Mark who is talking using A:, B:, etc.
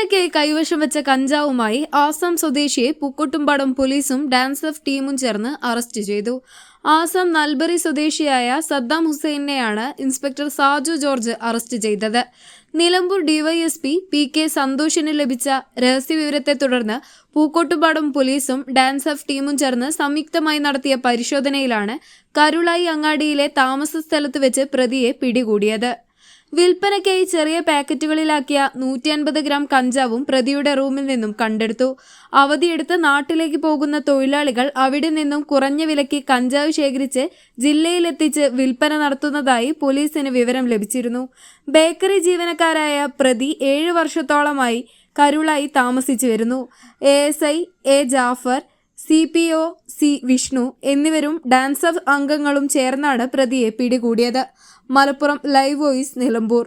A: വിൽപ്പനയ്ക്കായി കൈവശം വെച്ച കഞ്ചാവുമായി ആസാം സ്വദേശിയെ പൂക്കോട്ടുംപാടം പോലീസും ഡാൻസ് ഓഫ് ടീമും ചേർന്ന് അറസ്റ്റ് ചെയ്തു. ആസാം നൽബറി സ്വദേശിയായ സദ്ദാം ഹുസൈനെയാണ് ഇൻസ്പെക്ടർ സാജു ജോർജ് അറസ്റ്റ് ചെയ്തത്. നിലമ്പൂർ ഡിവൈഎസ്പി പി കെ സന്തോഷിന് ലഭിച്ച രഹസ്യവിവരത്തെ തുടർന്ന് പൂക്കോട്ടുപാടം പോലീസും ഡാൻസ് ഓഫ് ടീമും ചേർന്ന് സംയുക്തമായി നടത്തിയ പരിശോധനയിലാണ് കരുളായി അങ്ങാടിയിലെ താമസ സ്ഥലത്ത് വെച്ച് പ്രതിയെ പിടികൂടിയത്. വിൽപ്പനയ്ക്കായി ചെറിയ പാക്കറ്റുകളിലാക്കിയ നൂറ്റി അൻപത് ഗ്രാം കഞ്ചാവും പ്രതിയുടെ റൂമിൽ നിന്നും കണ്ടെടുത്തു. അവധിയെടുത്ത് നാട്ടിലേക്ക് പോകുന്ന തൊഴിലാളികൾ അവിടെ നിന്നും കുറഞ്ഞ വിലയ്ക്ക് കഞ്ചാവ് ശേഖരിച്ച് ജില്ലയിലെത്തിച്ച് വിൽപ്പന നടത്തുന്നതായി പോലീസിന് വിവരം ലഭിച്ചിരുന്നു. ബേക്കറി ജീവനക്കാരായ പ്രതി ഏഴ് വർഷത്തോളമായി കരുളായി താമസിച്ചു വരുന്നു A S I A Jafar C P O C Vishnu എന്നിവരും ഡാൻസർ അംഗങ്ങളും ചേർന്നാണ് പ്രതിയെ പിടികൂടിയത്. Malappuram live voice Nilambur.